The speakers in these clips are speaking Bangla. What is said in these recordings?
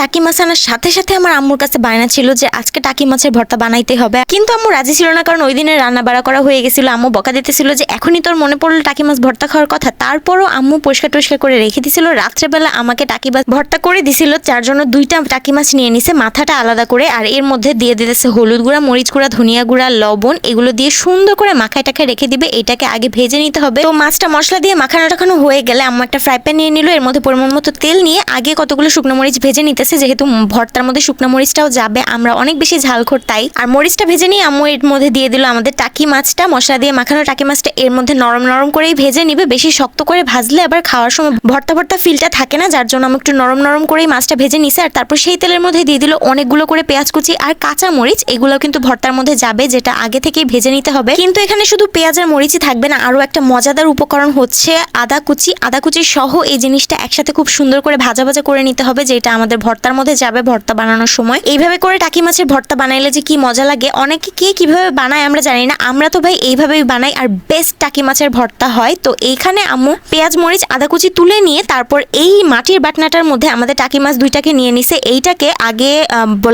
টাকি মাছ আনার সাথে সাথে আমার আম্মুর কাছে বায়না ছিল যে আজকে টাকি মাছের ভর্তা বানাইতে হবে। কিন্তু আম্মু রাজি ছিল না, কারণ ওই দিনে রান্না বাড়া করা হয়ে গেছিল। আম্মু বকা দিতেছিল যে, এখনই তোর মনে পড়ল টাকি মাছ ভর্তা খাওয়ার কথা? তারপরও আম্মু পরিষ্কার টরিষ্কার করে রেখে দিছিল। রাত্রেবেলা আমাকে টাকি মাছ ভর্তা করে দিছিল। যার জন্য দুইটা টাকি মাছ নিয়ে নিছে, মাথাটা আলাদা করে, আর এর মধ্যে দিয়ে দিতেছে হলুদ গুঁড়া, মরিচ গুঁড়া, ধনিয়া গুঁড়া, লবণ, এগুলো দিয়ে সুন্দর করে মাখায় টাখায় রেখে দিবে। এটাকে আগে ভেজে নিতে হবে। তো মাছটা মশলা দিয়ে মাখানো টাখানো হয়ে গেলে আম্মু একটা ফ্রাই প্যান নিয়ে নিল। এর মধ্যে পরিমাণ মতো তেল নিয়ে আগে কতগুলো শুকনো মরিচ ভেজে নিতেছে যেহেতু ভর্তার মধ্যে শুকনো মরিচটাও যাবে। আমরা অনেক বেশি ঝালখোর তাই। আর মরিচটা ভেজে নিয়ে আম্মু এর মধ্যে দিয়ে দিল আমাদের টাকি মাছটা। মশলা দিয়ে মাখানো টাকি মাছটা এর মধ্যে নরম নরম করেই ভেজে নিবে। বেশি শক্ত করে ভাজলে আবার খাওয়ার সময় ভর্তা ভর্তা ফিলটা থাকে না, যার জন্য আমি একটু নরম নরম করেই মাছটা ভেজে নিছে। আর তারপর সেই তেলের মধ্যে দিয়ে দিল অনেকগুলো করে পেঁয়াজ কুচি আর কাঁচা মরিচ। এগুলো কিন্তু ভর্তার মধ্যে যাবে, যেটা আগে থেকেই ভেজে নিতে হবে। কিন্তু এখানে শুধু পেঁয়াজ আর মরিচই থাকবে না আরও একটা মজাদার উপকরণ হচ্ছে আদা কুচি। আদা কুচি সহ এই জিনিসটা একসাথে খুব সুন্দর করে ভাজা ভাজা করে নিতে হবে, যেটা আমাদের ভর্তার মধ্যে যাবে ভর্তা বানানোর সময়। এইভাবে করে টাকি মাছের ভর্তা বানাইলে যে কি মজা লাগে? অনেকে কে কীভাবে বানায় আমরা জানি না। আমরা তো ভাই এইভাবেই বানাই আর বেস্ট টাকি মাছের ভর্তা হয়। তো এইখানে আম্মু পেঁয়াজ, মরিচ, আদা কুচি তুলে নিয়ে তারপর এই মাটির বাটনাটার মধ্যে আমাদের টাকি মাছ দুইটাকে নিয়ে নিছে। এইটাকে আগে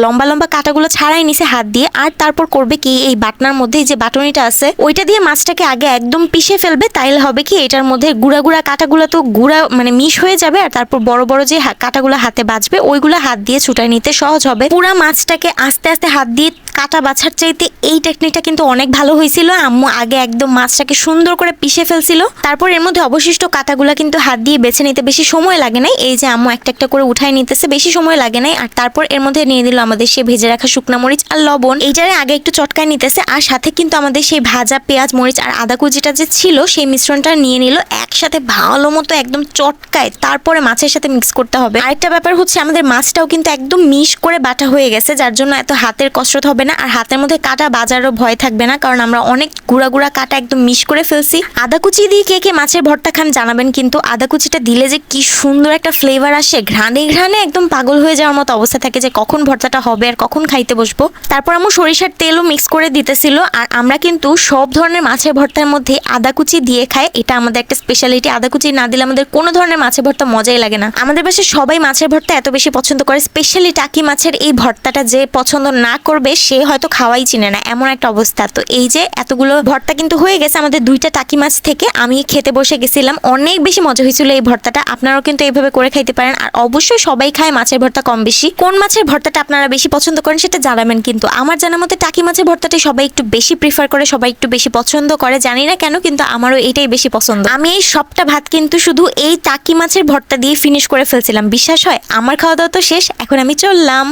লম্বা লম্বা কাটাগুলো ছাড়াই নিছে হাত দিয়ে আর তারপর করবে কি এই বাটনার মধ্যে যে বাটনিটা আছে, ওইটা দিয়ে মাছটাকে আগে একদম পিষে ফেলবে। তাইলে হবে কি এটার মধ্যে গুঁড়া গুঁড়া কাটাগুলো তো গুঁড়া মানে মিশ হয়ে যাবে আর তারপর বড় বড় যে কাটাগুলো হাতে বাজবে, ওইগুলো হাত দিয়ে ছুটাই নিতে সহজ হবে। পুরা মাছটাকে আস্তে আস্তে হাত দিয়ে কাটা বাছার চাইতে এই টেকনিকটা কিন্তু অনেক ভালো হয়েছিল। আম্মু আগে একদম মাছটাকে সুন্দর করে পিষে ফেলছিল। তারপর এর মধ্যে অবশিষ্ট কাটাগুলো কিন্তু হাত দিয়ে বেছে নিতে বেশি সময় লাগে নাই। এই যে আম্মু একটা একটা করে উঠাই নিতেছে, বেশি সময় লাগে নাই। আর তারপর এর মধ্যে নিয়ে দিল আমাদের সেই ভেজে রাখা শুকনা মরিচ আর লবণ। এইটারে আগে একটু চটকায় নিতেছে আর সাথে কিন্তু আমাদের সেই ভাজা পেঁয়াজ, মরিচ আর আদা কুচিটা যে ছিল, সেই মিশ্রণটা নিয়ে নিল একসাথে ভালো মতো একদম চটকায়। তারপরে মাছের সাথে মিক্স করতে হবে। আরেকটা ব্যাপার হচ্ছে আমাদের মাছটাও কিন্তু একদম মিশ করে বাটা হয়ে গেছে, যার জন্য এত হাতের কসরত হবে না। আর হাতের মধ্যে কাটা বাজারও ভয় থাকবে না, কারণ আমরা অনেক গুঁড়া গুঁড়া কাটা একদম মিশ করে ফেলছি। আদা কুচি দিয়ে কে কে মাছের ভর্তা খান জানাবেন, কিন্তু আদা কুচিটা দিলে যে কি সুন্দর একটা ফ্লেভার আসে, ঘ্রাণে ঘ্রাণে একদম পাগল হয়ে যাওয়ার মতো অবস্থা থাকে যে কখন ভর্তাটা হবে আর কখন খাইতে বসবো। তারপর আমার সরিষার তেলও মিক্স করে দিতেছিল, আর আমরা কিন্তু সব ধরনের মাছের ভর্তার মধ্যে আদা কুচি দিয়ে খাই। এটা আমাদের একটা স্পেশালিটি আদা কুচি না দিলে আমাদের কোনো ধরনের মাছের ভর্তা মজাই লাগে না। আমাদের বাসায় সবাই মাছের ভর্তা এত বেশি পছন্দ করে স্পেশালি টাকি মাছের এই ভর্তাটা যে পছন্দ না করবে, সে হয়তো খাওয়াই চিনে না। এমন একটা অবস্থা। তো এই যে এতগুলো ভর্তা কিন্তু হয়ে গেছে আমাদের দুইটা টাকি মাছ থেকে। আমি খেতে বসে গেছিলাম, অনেক বেশি মজা হয়েছিল এই ভর্তাটা। আপনারাও কিন্তু এইভাবে করে খাইতে পারেন। আর অবশ্যই সবাই খায় মাছের ভর্তা কম বেশি। কোন মাছের ভর্তাটা আপনারা বেশি পছন্দ করেন সেটা জানাবেন কিন্তু। আমার জানা মতে টাকি মাছের ভর্তাটা সবাই একটু বেশি প্রিফার করে, সবাই একটু বেশি পছন্দ করে। জানি না কেন, কিন্তু আমারও এটাই বেশি পছন্দ। আমি এই সবটা ভাত কিন্তু শুধু এই টাকি মাছের ভর্তা দিয়ে ফিনিশ করে ফেলছিলাম। বিশ্বাস হয়, আমার খাওয়া দাওয়া শেষ এখন আমি চললাম।